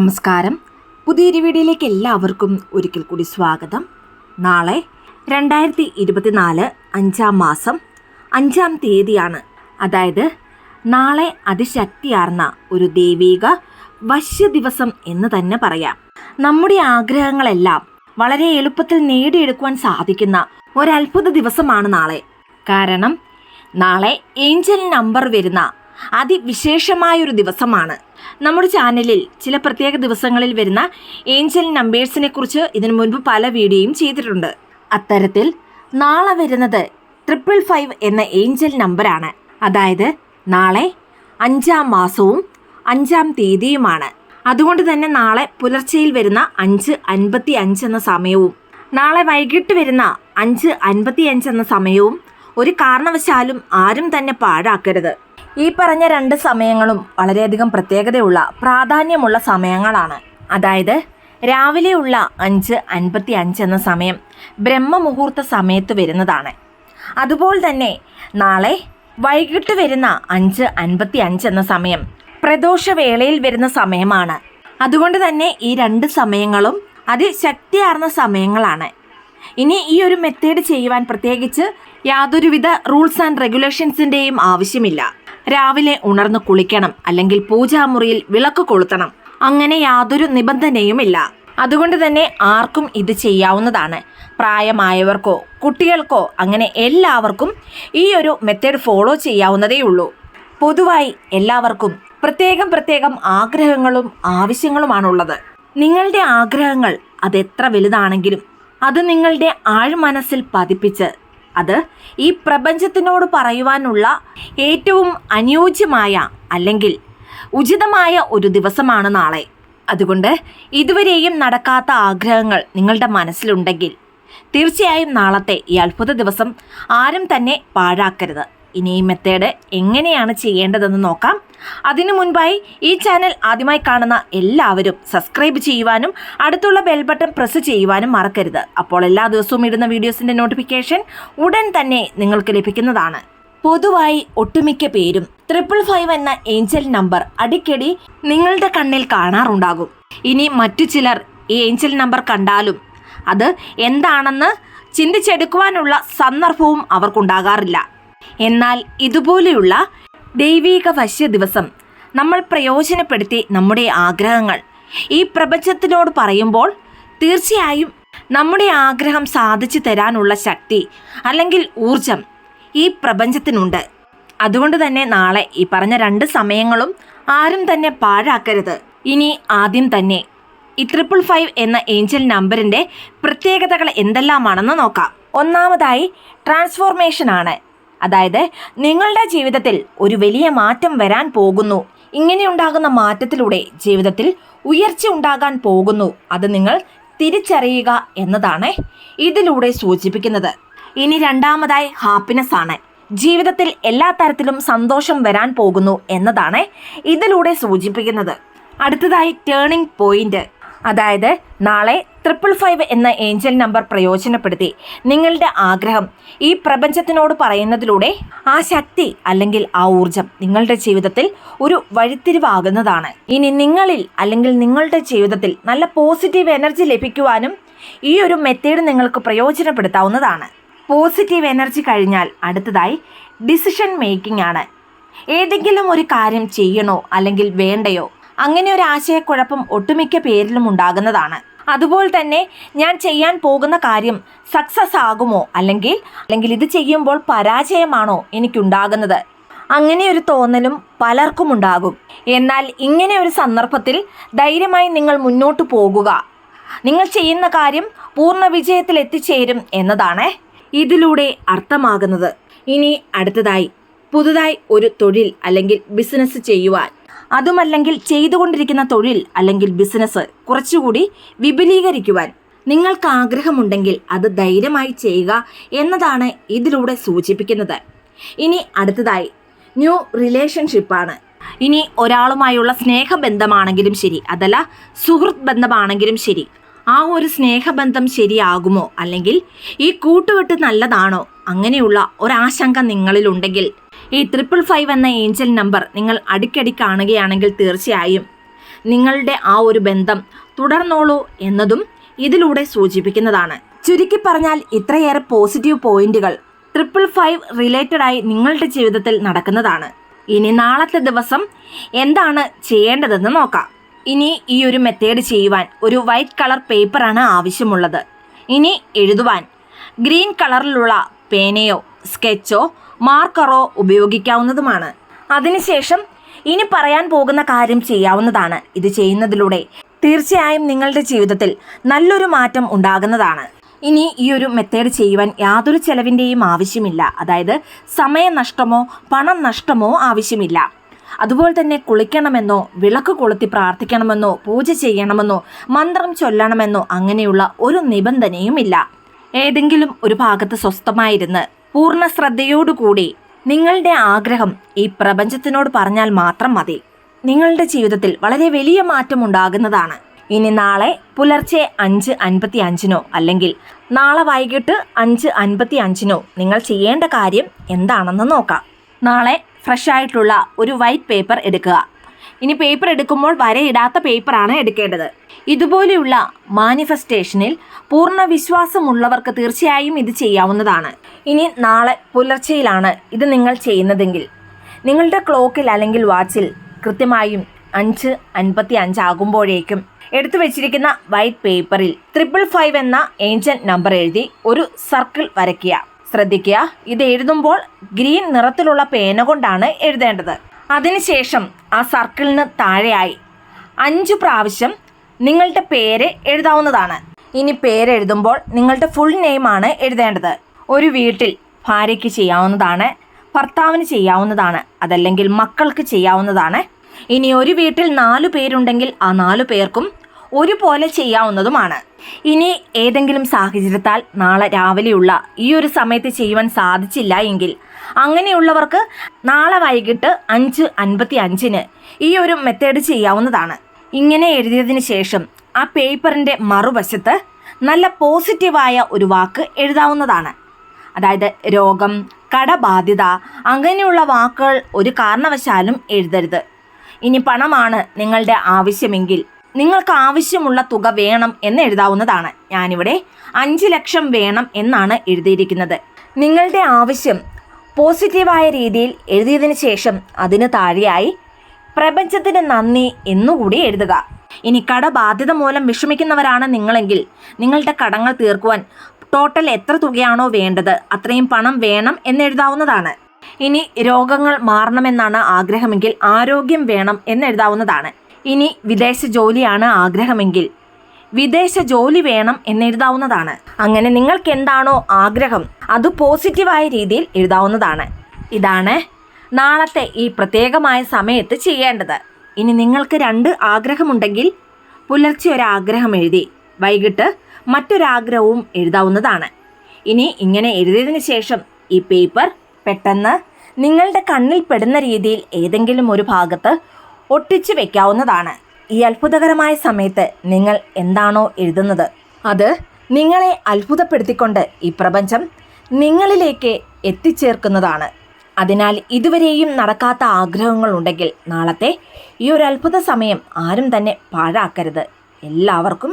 നമസ്കാരം. പുതിയൊരു വീഡിയോയിലേക്ക് എല്ലാവർക്കും ഒരിക്കൽ കൂടി സ്വാഗതം. നാളെ രണ്ടായിരത്തി ഇരുപത്തിനാല് അഞ്ചാം മാസം അഞ്ചാം തീയതിയാണ്. അതായത് നാളെ അതിശക്തിയാർന്ന ഒരു ദൈവീക വശ്യ ദിവസം എന്ന് തന്നെ പറയാം. നമ്മുടെ ആഗ്രഹങ്ങളെല്ലാം വളരെ എളുപ്പത്തിൽ നേടിയെടുക്കുവാൻ സാധിക്കുന്ന ഒരത്ഭുത ദിവസമാണ് നാളെ. കാരണം നാളെ ഏഞ്ചൽ നമ്പർ വരുന്ന അതിവിശേഷമായൊരു ദിവസമാണ്. നമ്മുടെ ചാനലിൽ ചില പ്രത്യേക ദിവസങ്ങളിൽ വരുന്ന ഏഞ്ചൽ നമ്പേഴ്സിനെ കുറിച്ച് ഇതിനു മുൻപ് പല വീഡിയോയും ചെയ്തിട്ടുണ്ട്. അത്തരത്തിൽ നാളെ വരുന്നത് ട്രിപ്പിൾ ഫൈവ് എന്ന ഏഞ്ചൽ നമ്പറാണ്. അതായത് നാളെ അഞ്ചാം മാസവും അഞ്ചാം തീയതിയുമാണ്. അതുകൊണ്ട് തന്നെ നാളെ പുലർച്ചയിൽ വരുന്ന അഞ്ച് അൻപത്തി അഞ്ച് എന്ന സമയവും നാളെ വൈകിട്ട് വരുന്ന അഞ്ച് അൻപത്തി അഞ്ച് എന്ന സമയവും ഒരു കാരണവശാലും ആരും തന്നെ പാഴാക്കരുത്. ഈ പറഞ്ഞ രണ്ട് സമയങ്ങളും വളരെയധികം പ്രത്യേകതയുള്ള പ്രാധാന്യമുള്ള സമയങ്ങളാണ്. അതായത് രാവിലെയുള്ള അഞ്ച് അൻപത്തി അഞ്ച് എന്ന സമയം ബ്രഹ്മമുഹൂർത്ത സമയത്ത് വരുന്നതാണ്. അതുപോലെ തന്നെ നാളെ വൈകിട്ട് വരുന്ന അഞ്ച് അൻപത്തി അഞ്ച് എന്ന സമയം പ്രദോഷവേളയിൽ വരുന്ന സമയമാണ്. അതുകൊണ്ട് തന്നെ ഈ രണ്ട് സമയങ്ങളും അതിശക്തിയാർന്ന സമയങ്ങളാണ്. ഇനി ഈ ഒരു മെത്തേഡ് ചെയ്യുവാൻ പ്രത്യേകിച്ച് യാതൊരുവിധ റൂൾസ് ആൻഡ് റെഗുലേഷൻസിന്റെയും ആവശ്യമില്ല. രാവിലെ ഉണർന്ന് കുളിക്കണം അല്ലെങ്കിൽ പൂജാമുറിയിൽ വിളക്ക് കൊളുത്തണം. അങ്ങനെ യാതൊരു നിബന്ധനയുമില്ല. അതുകൊണ്ട് തന്നെ ആർക്കും ഇത് ചെയ്യാവുന്നതാണ്. പ്രായമായവർക്കോ കുട്ടികൾക്കോ അങ്ങനെ എല്ലാവർക്കും ഈ ഒരു മെത്തേഡ് ഫോളോ ചെയ്യാവുന്നതേ ഉള്ളൂ പൊതുവായി എല്ലാവർക്കും പ്രത്യേകം പ്രത്യേകം ആഗ്രഹങ്ങളും ആവശ്യങ്ങളുമാണുള്ളത്. നിങ്ങളുടെ ആഗ്രഹങ്ങൾ അതെത്ര വലുതാണെങ്കിലും അത് നിങ്ങളുടെ ആഴ്മനസ്സിൽ പതിപ്പിച്ച് അത് ഈ പ്രപഞ്ചത്തിനോട് പറയുവാനുള്ള ഏറ്റവും അനുയോജ്യമായ അല്ലെങ്കിൽ ഉചിതമായ ഒരു ദിവസമാണ് നാളെ. അതുകൊണ്ട് ഇതുവരെയും നടക്കാത്ത ആഗ്രഹങ്ങൾ നിങ്ങളുടെ മനസ്സിലുണ്ടെങ്കിൽ തീർച്ചയായും നാളത്തെ ഈ അത്ഭുത ദിവസം ആരും തന്നെ പാഴാക്കരുത്. ഇനി ഈ മെത്തേഡ് എങ്ങനെയാണ് ചെയ്യേണ്ടതെന്ന് നോക്കാം. അതിനു മുൻപായി ഈ ചാനൽ ആദ്യമായി കാണുന്ന എല്ലാവരും സബ്സ്ക്രൈബ് ചെയ്യുവാനും അടുത്തുള്ള ബെൽ ബട്ടൺ പ്രസ് ചെയ്യുവാനും മറക്കരുത്. അപ്പോൾ എല്ലാ ദിവസവും ഇടുന്ന വീഡിയോസിന്റെ നോട്ടിഫിക്കേഷൻ ഉടൻ തന്നെ നിങ്ങൾക്ക് ലഭിക്കുന്നതാണ്. പൊതുവായി ഒട്ടുമിക്ക പേരും ട്രിപ്പിൾ ഫൈവ് എന്ന ഏഞ്ചൽ നമ്പർ അടിക്കടി നിങ്ങളുടെ കണ്ണിൽ കാണാറുണ്ടാകും. ഇനി മറ്റു ചിലർ ഈ ഏഞ്ചൽ നമ്പർ കണ്ടാലും അത് എന്താണെന്ന് ചിന്തിച്ചെടുക്കുവാനുള്ള സന്ദർഭവും അവർക്കുണ്ടാകാറില്ല. എന്നാൽ ഇതുപോലെയുള്ള ദൈവീക വശ്യ ദിവസം നമ്മൾ പ്രയോജനപ്പെടുത്തി നമ്മുടെ ആഗ്രഹങ്ങൾ. ഈ പ്രപഞ്ചത്തിനോട് പറയുമ്പോൾ തീർച്ചയായും നമ്മുടെ ആഗ്രഹം സാധിച്ചു തരാനുള്ള ശക്തി അല്ലെങ്കിൽ ഊർജം ഈ പ്രപഞ്ചത്തിനുണ്ട്. അതുകൊണ്ട് തന്നെ നാളെ ഈ പറഞ്ഞ രണ്ട് സമയങ്ങളും ആരും തന്നെ പാഴാക്കരുത്. ഇനി ആദ്യം തന്നെ ഈ ട്രിപ്പിൾ ഫൈവ് എന്ന ഏഞ്ചൽ നമ്പറിന്റെ പ്രത്യേകതകൾ എന്തെല്ലാമാണെന്ന് നോക്കാം. ഒന്നാമതായി ട്രാൻസ്ഫോർമേഷൻ ആണ്. അതായത് നിങ്ങളുടെ ജീവിതത്തിൽ ഒരു വലിയ മാറ്റം വരാൻ പോകുന്നു. ഇങ്ങനെയുണ്ടാകുന്ന മാറ്റത്തിലൂടെ ജീവിതത്തിൽ ഉയർച്ച ഉണ്ടാകാൻ പോകുന്നു. അത് നിങ്ങൾ തിരിച്ചറിയുക എന്നതാണ് ഇതിലൂടെ സൂചിപ്പിക്കുന്നത്. ഇനി രണ്ടാമതായി ഹാപ്പിനെസ് ആണ്. ജീവിതത്തിൽ എല്ലാ തരത്തിലും സന്തോഷം വരാൻ പോകുന്നു എന്നതാണ് ഇതിലൂടെ സൂചിപ്പിക്കുന്നത്. അടുത്തതായി ടേണിംഗ് പോയിന്റ് അതായത് നാളെ ട്രിപ്പിൾ ഫൈവ് എന്ന ഏഞ്ചൽ നമ്പർ പ്രയോജനപ്പെടുത്തി നിങ്ങളുടെ ആഗ്രഹം ഈ പ്രപഞ്ചത്തിനോട് പറയുന്നതിലൂടെ ആ ശക്തി അല്ലെങ്കിൽ ആ ഊർജം നിങ്ങളുടെ ജീവിതത്തിൽ ഒരു വഴിത്തിരിവാകുന്നതാണ്. ഇനി നിങ്ങളിൽ അല്ലെങ്കിൽ നിങ്ങളുടെ ജീവിതത്തിൽ നല്ല പോസിറ്റീവ് എനർജി ലഭിക്കുവാനും ഈ ഒരു മെത്തേഡ് നിങ്ങൾക്ക് പ്രയോജനപ്പെടുത്താവുന്നതാണ്. പോസിറ്റീവ് എനർജി കഴിഞ്ഞാൽ അടുത്തതായി ഡിസിഷൻ മേക്കിംഗ് ആണ്. ഏതെങ്കിലും ഒരു കാര്യം ചെയ്യണോ അല്ലെങ്കിൽ വേണ്ടയോ അങ്ങനെ ഒരു ആശയക്കുഴപ്പം ഒട്ടുമിക്ക പേരിലും ഉണ്ടാകുന്നതാണ്. അതുപോലെ തന്നെ ഞാൻ ചെയ്യാൻ പോകുന്ന കാര്യം സക്സസ് ആകുമോ? അല്ലെങ്കിൽ അല്ലെങ്കിൽ ഇത് ചെയ്യുമ്പോൾ പരാജയമാണോ എനിക്കുണ്ടാകുന്നത്? അങ്ങനെ ഒരു തോന്നലും പലർക്കും ഉണ്ടാകും. എന്നാൽ ഇങ്ങനെ ഒരു സന്ദർഭത്തിൽ ധൈര്യമായി നിങ്ങൾ മുന്നോട്ട് പോകുക. നിങ്ങൾ ചെയ്യുന്ന കാര്യം പൂർണ വിജയത്തിൽ എത്തിച്ചേരും എന്നതാണ് ഇതിലൂടെ അർത്ഥമാകുന്നത്. ഇനി അടുത്തതായി പുതുതായി ഒരു തൊഴിൽ അല്ലെങ്കിൽ ബിസിനസ് ചെയ്യുവാൻ. അതുമല്ലെങ്കിൽ ചെയ്തുകൊണ്ടിരിക്കുന്ന തൊഴിൽ അല്ലെങ്കിൽ ബിസിനസ് കുറച്ചുകൂടി വിപുലീകരിക്കുവാൻ നിങ്ങൾക്ക് ആഗ്രഹമുണ്ടെങ്കിൽ അത് ധൈര്യമായി ചെയ്യുക എന്നതാണ് ഇതിലൂടെ സൂചിപ്പിക്കുന്നത്. ഇനി അടുത്തതായി ന്യൂ റിലേഷൻഷിപ്പാണ് ഇനി ഒരാളുമായുള്ള സ്നേഹബന്ധമാണെങ്കിലും ശരി അതല്ല സുഹൃത്ത് ബന്ധമാണെങ്കിലും ശരി. ആ ഒരു സ്നേഹബന്ധം ശരിയാകുമോ? അല്ലെങ്കിൽ ഈ കൂട്ടുകെട്ട് നല്ലതാണോ? അങ്ങനെയുള്ള ഒരാശങ്ക നിങ്ങളിലുണ്ടെങ്കിൽ ഈ ട്രിപ്പിൾ ഫൈവ് എന്ന ഏഞ്ചൽ നമ്പർ നിങ്ങൾ അടിക്കടി കാണുകയാണെങ്കിൽ തീർച്ചയായും നിങ്ങളുടെ ആ ഒരു ബന്ധം തുടർന്നോളൂ എന്നതും ഇതിലൂടെ സൂചിപ്പിക്കുന്നതാണ്. ചുരുക്കി പറഞ്ഞാൽ ഇത്രയേറെ പോസിറ്റീവ് പോയിന്റുകൾ ട്രിപ്പിൾ ഫൈവ് റിലേറ്റഡ് ആയി നിങ്ങളുടെ ജീവിതത്തിൽ നടക്കുന്നതാണ്. ഇനി നാളത്തെ ദിവസം എന്താണ് ചെയ്യേണ്ടതെന്ന് നോക്കാം. ഇനി ഈ ഒരു മെത്തേഡ് ചെയ്യുവാൻ ഒരു വൈറ്റ് കളർ പേപ്പറാണ് ആവശ്യമുള്ളത്. ഇനി എഴുതുവാൻ ഗ്രീൻ കളറിലുള്ള പേനയോ സ്കെച്ചോ മാർക്കറോ ഉപയോഗിക്കാവുന്നതുമാണ്. അതിനുശേഷം ഇനി പറയാൻ പോകുന്ന കാര്യം ചെയ്യാവുന്നതാണ്. ഇത് ചെയ്യുന്നതിലൂടെ തീർച്ചയായും നിങ്ങളുടെ ജീവിതത്തിൽ നല്ലൊരു മാറ്റം ഉണ്ടാകുന്നതാണ്. ഇനി ഈ ഒരു മെത്തേഡ് ചെയ്യുവാൻ യാതൊരു ചെലവിന്റെയും ആവശ്യമില്ല. അതായത് സമയനഷ്ടമോ പണം നഷ്ടമോ ആവശ്യമില്ല. അതുപോലെ തന്നെ കുളിക്കണമെന്നോ വിളക്ക് കൊളുത്തി പ്രാർത്ഥിക്കണമെന്നോ പൂജ ചെയ്യണമെന്നോ മന്ത്രം ചൊല്ലണമെന്നോ അങ്ങനെയുള്ള ഒരു നിബന്ധനയുമില്ല ഏതെങ്കിലും ഒരു ഭാഗത്ത് സ്വസ്ഥമായിരുന്ന് പൂർണ ശ്രദ്ധയോടുകൂടി നിങ്ങളുടെ ആഗ്രഹം ഈ പ്രപഞ്ചത്തിനോട് പറഞ്ഞാൽ മാത്രം മതി. നിങ്ങളുടെ ജീവിതത്തിൽ വളരെ വലിയ മാറ്റം ഉണ്ടാകുന്നതാണ്. ഇനി നാളെ പുലർച്ചെ അഞ്ച് അൻപത്തി അഞ്ചിനോ അല്ലെങ്കിൽ നാളെ വൈകിട്ട് അഞ്ച് അൻപത്തി അഞ്ചിനോ നിങ്ങൾ ചെയ്യേണ്ട കാര്യം എന്താണെന്ന് നോക്കാം. നാളെ ഫ്രഷ് ആയിട്ടുള്ള ഒരു വൈറ്റ് പേപ്പർ എടുക്കുക. ഇനി പേപ്പർ എടുക്കുമ്പോൾ വരയിടാത്ത പേപ്പറാണ് എടുക്കേണ്ടത്. ഇതുപോലെയുള്ള മാനിഫെസ്റ്റേഷനിൽ പൂർണ വിശ്വാസമുള്ളവർക്ക് തീർച്ചയായും ഇത് ചെയ്യാവുന്നതാണ്. ഇനി നാളെ പുലർച്ചയിലാണ് ഇത് നിങ്ങൾ ചെയ്യുന്നതെങ്കിൽ. നിങ്ങളുടെ ക്ലോക്കിൽ അല്ലെങ്കിൽ വാച്ചിൽ കൃത്യമായും അഞ്ച് അൻപത്തി അഞ്ചാകുമ്പോഴേക്കും എടുത്തു വെച്ചിരിക്കുന്ന വൈറ്റ് പേപ്പറിൽ ട്രിപ്പിൾ ഫൈവ് എന്ന ഏഞ്ചൽ നമ്പർ എഴുതി ഒരു സർക്കിൾ വരയ്ക്കുക. ശ്രദ്ധിക്കുക ഇത് എഴുതുമ്പോൾ ഗ്രീൻ നിറത്തിലുള്ള പേന കൊണ്ടാണ് എഴുതേണ്ടത്. അതിനുശേഷം ആ സർക്കിളിന് താഴെയായി. അഞ്ച് പ്രാവശ്യം നിങ്ങളുടെ പേര് എഴുതാവുന്നതാണ്. ഇനി പേരെഴുതുമ്പോൾ നിങ്ങളുടെ ഫുൾ നെയിമാണ് എഴുതേണ്ടത്. ഒരു വീട്ടിൽ ഭാര്യയ്ക്ക് ചെയ്യാവുന്നതാണ് ഭർത്താവിന് ചെയ്യാവുന്നതാണ് അതല്ലെങ്കിൽ മക്കൾക്ക് ചെയ്യാവുന്നതാണ്. ഇനി ഒരു വീട്ടിൽ നാലു പേരുണ്ടെങ്കിൽ ആ നാലു പേർക്കും ഒരുപോലെ ചെയ്യാവുന്നതുമാണ്. ഇനി ഏതെങ്കിലും സാഹചര്യത്താൽ നാളെ രാവിലെയുള്ള ഈ ഒരു സമയത്ത് ചെയ്യുവാൻ സാധിച്ചില്ല എങ്കിൽ അങ്ങനെയുള്ളവർക്ക് നാളെ വൈകിട്ട് അഞ്ച് അൻപത്തി അഞ്ചിന് ഈ ഒരു മെത്തേഡ് ചെയ്യാവുന്നതാണ്. ഇങ്ങനെ എഴുതിയതിന് ശേഷം ആ പേപ്പറിന്റെ മറുവശത്ത് നല്ല പോസിറ്റീവായ ഒരു വാക്ക് എഴുതാവുന്നതാണ്. അതായത് രോഗം കടബാധ്യത അങ്ങനെയുള്ള വാക്കുകൾ ഒരു കാരണവശാലും എഴുതരുത്. ഇനി പണമാണ് നിങ്ങളുടെ ആവശ്യമെങ്കിൽ നിങ്ങൾക്ക് ആവശ്യമുള്ള തുക വേണം എന്ന് എഴുതാവുന്നതാണ്. ഞാനിവിടെ അഞ്ച് ലക്ഷം വേണം എന്നാണ് എഴുതിയിരിക്കുന്നത്. നിങ്ങളുടെ ആവശ്യം പോസിറ്റീവായ രീതിയിൽ എഴുതിയതിനു ശേഷം അതിന് താഴെയായി പ്രപഞ്ചത്തിന് നന്ദി എന്നുകൂടി എഴുതുക. ഇനി കടബാധ്യത മൂലം വിഷമിക്കുന്നവരാണ് നിങ്ങളെങ്കിൽ നിങ്ങളുടെ കടങ്ങൾ തീർക്കുവാൻ ടോട്ടൽ എത്ര തുകയാണോ വേണ്ടത് അത്രയും പണം വേണം എന്നെഴുതാവുന്നതാണ് ഇനി രോഗങ്ങൾ മാറണമെന്നാണ് ആഗ്രഹമെങ്കിൽ ആരോഗ്യം വേണം എന്നെഴുതാവുന്നതാണ് ഇനി വിദേശ ജോലിയാണ് ആഗ്രഹമെങ്കിൽ. വിദേശ ജോലി വേണം എന്നെഴുതാവുന്നതാണ്. അങ്ങനെ നിങ്ങൾക്ക് എന്താണോ ആഗ്രഹം അത് പോസിറ്റീവായ രീതിയിൽ എഴുതാവുന്നതാണ്. ഇതാണ് നാളത്തെ ഈ പ്രത്യേകമായ സമയത്ത് ചെയ്യേണ്ടത്. ഇനി നിങ്ങൾക്ക് രണ്ട് ആഗ്രഹമുണ്ടെങ്കിൽ പുലർച്ചെ ഒരാഗ്രഹം എഴുതി വൈകിട്ട് മറ്റൊരാഗ്രഹവും എഴുതാവുന്നതാണ്. ഇനി ഇങ്ങനെ എഴുതിയതിന് ശേഷം ഈ പേപ്പർ പെട്ടെന്ന് നിങ്ങളുടെ കണ്ണിൽ പെടുന്ന രീതിയിൽ ഏതെങ്കിലും ഒരു ഭാഗത്ത് ഒട്ടിച്ചു വെക്കാവുന്നതാണ്. ഈ അത്ഭുതകരമായ സമയത്ത് നിങ്ങൾ എന്താണോ എഴുതുന്നത്? അത് നിങ്ങളെ അത്ഭുതപ്പെടുത്തിക്കൊണ്ട് ഈ പ്രപഞ്ചം നിങ്ങളിലേക്ക് എത്തിച്ചേർക്കുന്നതാണ്. അതിനാൽ ഇതുവരെയും നടക്കാത്ത ആഗ്രഹങ്ങളുണ്ടെങ്കിൽ നാളത്തെ ഈ ഒരു അത്ഭുത സമയം ആരും തന്നെ പാഴാക്കരുത്. എല്ലാവർക്കും